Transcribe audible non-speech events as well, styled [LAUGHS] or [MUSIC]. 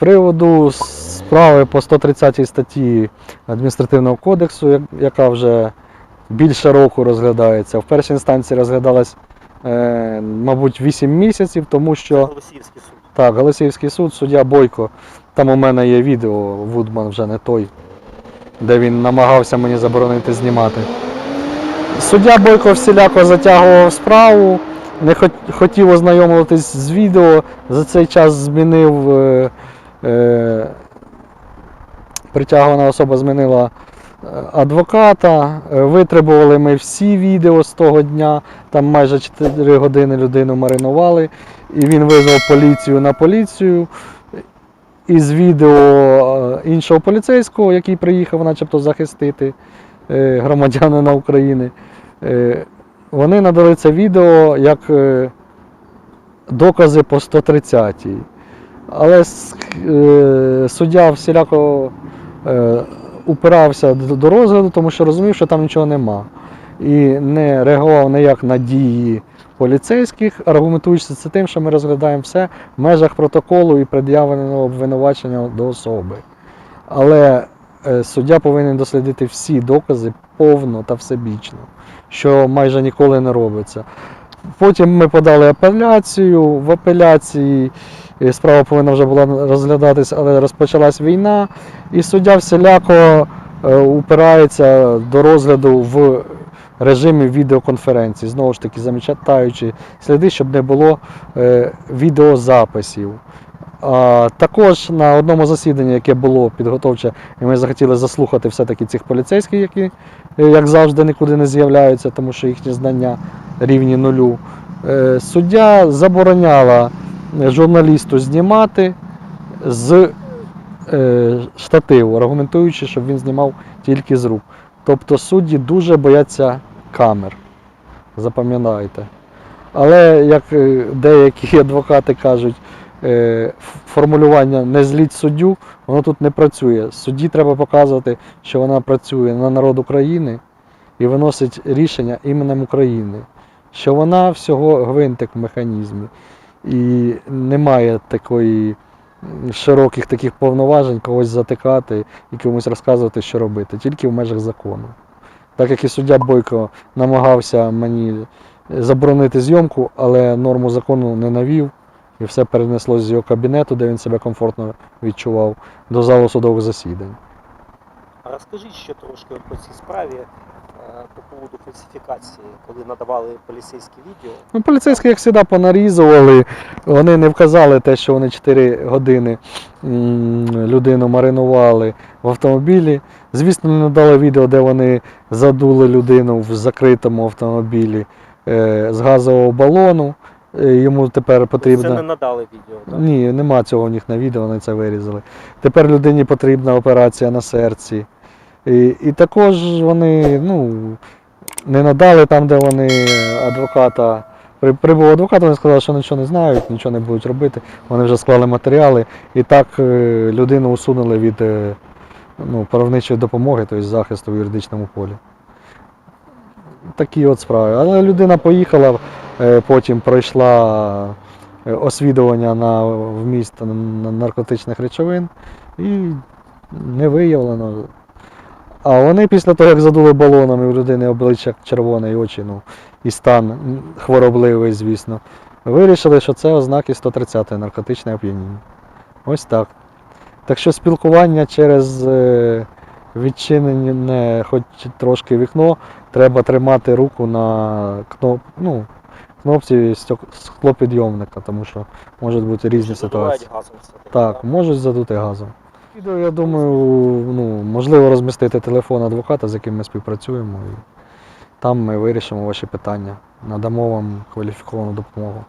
приводу справи по 130 статті адміністративного кодексу, яка вже більше року розглядається. В першій інстанції розглядалась, е, мабуть, 8 місяців, тому що. Голосіївський суд. Так, Голосіївський суд, суддя Бойко. Там у мене є відео, Вудман вже не той, де він намагався мені заборонити знімати. Суддя Бойко всіляко затягував справу, не хотів ознайомитись з відео, за цей час змінив. Е, притягувана особа змінила е, адвоката. Е, Витребували ми всі відео з того дня. Там майже 4 години людину маринували. І він визвав поліцію на поліцію. Із відео іншого поліцейського, який приїхав начебто захистити громадянина України. Вони надали це відео як докази по 130 Але е, суддя всіляко е, упирався до розгляду, тому що розумів, що там нічого нема. І не реагував ніяк на дії поліцейських, аргументуючи це тим, що ми розглядаємо все в межах протоколу і пред'явленого обвинувачення до особи. Але е, суддя повинен дослідити всі докази повно та всебічно, що майже ніколи не робиться. Потім ми подали апеляцію. В апеляції е, справа повинна вже була розглядатись, але розпочалась війна, і суддя всіляко е, упирається до розгляду в режимі відеоконференції, знову ж таки, замічатаючи сліди, щоб не було е, відеозаписів. Також на одному засіданні, яке було підготовче, і ми захотіли заслухати все-таки цих поліцейських, які, е, як завжди, нікуди не з'являються, тому що їхні знання рівні нулю. Е, суддя забороняла журналісту знімати з е, штативу, аргументуючи, щоб він знімав тільки з рук. Тобто судді дуже бояться камер. Запам'ятайте. Але як е, деякі [LAUGHS] адвокати кажуть, е, формулювання не зліть суддю, воно тут не працює. Судді треба показувати, що вона працює на народ України і виносить рішення іменем України, що вона всього гвинтик в механізмі. І немає такої широких таких повноважень когось затикати і комусь розказувати, що робити, тільки в межах закону. Так як і суддя Бойко намагався мені заборонити зйомку, але норму закону не навів, і все перенеслося з його кабінету, де він себе комфортно відчував, до залу судових засідань. А розкажіть ще трошки по цій справі е, по поводу фальсифікації, коли надавали поліцейське відео. Ну, поліцейські, як завжди, понарізували. Вони не вказали те, що вони 4 години людину маринували в автомобілі. Звісно, не надали відео, де вони задули людину в закритому автомобілі е, з газового балону. Е, Йому тепер потрібно. Це не надали відео, так? Ні, нема цього у них на відео, вони це вирізали. Тепер людині потрібна операція на серці. І, і також вони ну, не надали там, де вони адвоката. При- Прибув адвокат, вони сказали, що нічого не знають, нічого не будуть робити. Вони вже склали матеріали і так е, людину усунули від е, ну, правничої допомоги, тобто захисту в юридичному полі. Такі от справи. Але людина поїхала, потім пройшла е, освідування на вміст наркотичних речовин і не виявлено. А вони після того, як задули балонами у людини обличчя червоне і очі, ну, і стан хворобливий, звісно, вирішили, що це ознаки 130 наркотичне оп'яніння. Ось так. Так що спілкування через е, відчинене хоч трошки вікно, треба тримати руку на кноп, ну, кнопці склопідйомника, тому що можуть бути різні ситуації. газом. Так, можуть задути газом. Відео, я думаю, ну, можливо розмістити телефон адвоката, з яким ми співпрацюємо, і там ми вирішимо ваші питання, надамо вам кваліфіковану допомогу.